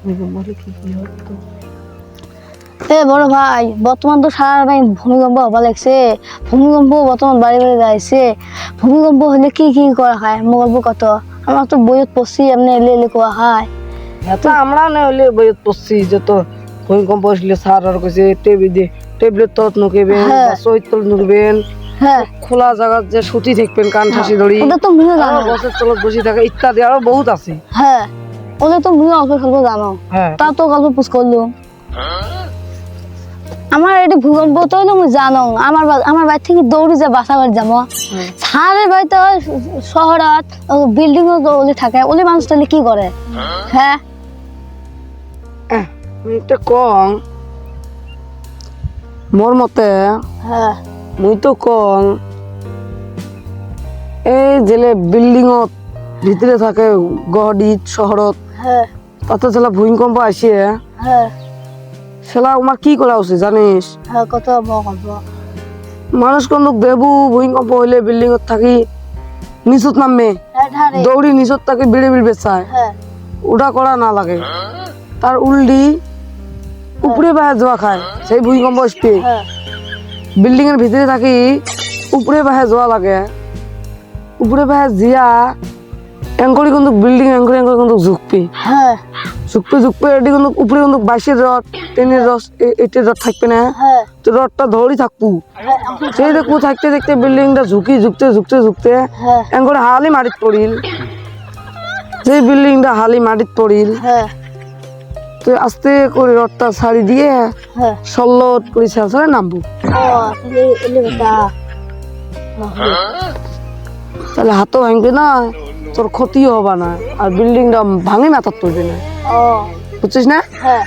ভূমিকম্প হলে কি কি হতো এ বড় ভাই বর্তমান তো সারা নাই ভূমিকম্প হবা লাগছে। ভূমিকম্প বর্তমান বাড়ি বাড়ি যাইছে। ভূমিকম্প হলে কি কি করা হয়? কত? আমার তো পড়ছি এমনি এলে এলে কোয়া হয়। এটা আমরা না হলে পড়ছি যে তো ভূমিকম্প আসলে স্যার আর কইছে টেবিল দিয়ে টেবিলের তত নুকেবেন হ্যাঁ। তল নুকবেন হ্যাঁ। খোলা জায়গা যে সুতি থাকবেন কান ঠাসি ধরি। ওটা তো মুহে আরও তলত বসে থাকে ইত্যাদি আরও বহুত আছে। হ্যাঁ। ওটা তো মুহে অল্প স্বল্প জানো। হ্যাঁ। তা তো গল্প পুষ করল আমার এটা ভূকম্প তো হলো মুই জানো। আমার আমার বাড়ি থেকে দৌড়ি যা বাসা বাড়ি যাব। সারের বাড়িতে শহরত বিল্ডিং ওলি থাকে। ওলি মানুষ তাহলে কি করে হ্যাঁ এহ, আমি একটা কং মোর মতে হ্যাঁ মুই তো কং এই জেলে বিল্ডিংত ভিতরে থাকে গহডিত শহরত। হ্যাঁ। তাতে ছেলে ভূমিকম্প আসে। হ্যাঁ। সেলা আমার কি করা উচিত জানিস? হ্যাঁ মানুষ কিন্তু দেবু ভূমিকম্প হইলে বিল্ডিং থাকি নিচত হ্যাঁ দৌড়ি নিচত থাকি বিড়ে বিড়বে চায় হ্যাঁ। ওটা করা না লাগে। তার উল্টি উপরে বাহে জোয়া খায় সেই ভূমিকম্প আসবে হ্যাঁ। বিল্ডিং এর ভিতরে থাকি উপরে বাহে যাওয়া লাগে। উপরে বাহে জিয়া এঙ্করি কিন্তু বিল্ডিং এঙ্করি এঙ্করি কিন্তু ঝুঁকপি হ্যাঁ ঝুঁকপি ঝুঁকপি এটি কিন্তু উপরে কিন্তু বাইশের রড টেনের রস এইটের রড থাকবে না হ্যাঁ তো রডটা ধরি থাকব সেই দেখব থাকতে থাকতে বিল্ডিংটা ঝুঁকি ঝুঁকতে ঝুঁকতে ঝুঁকতে হ্যাঁ এঙ্করি হালি মাটিত পড়িল সেই বিল্ডিংটা হালি মাটিত পড়িল হ্যাঁ তো আস্তে করে রডটা ছাড়ি দিয়ে হ্যাঁ সল্লত করে ছাড়া ছাড়া নামবো তাহলে হাতও ভাঙবে না তোর ক্ষতিও হবা না আর বিল্ডিংটা ভাঙে না তুলবে না ও। বুঝছিস না? হ্যাঁ।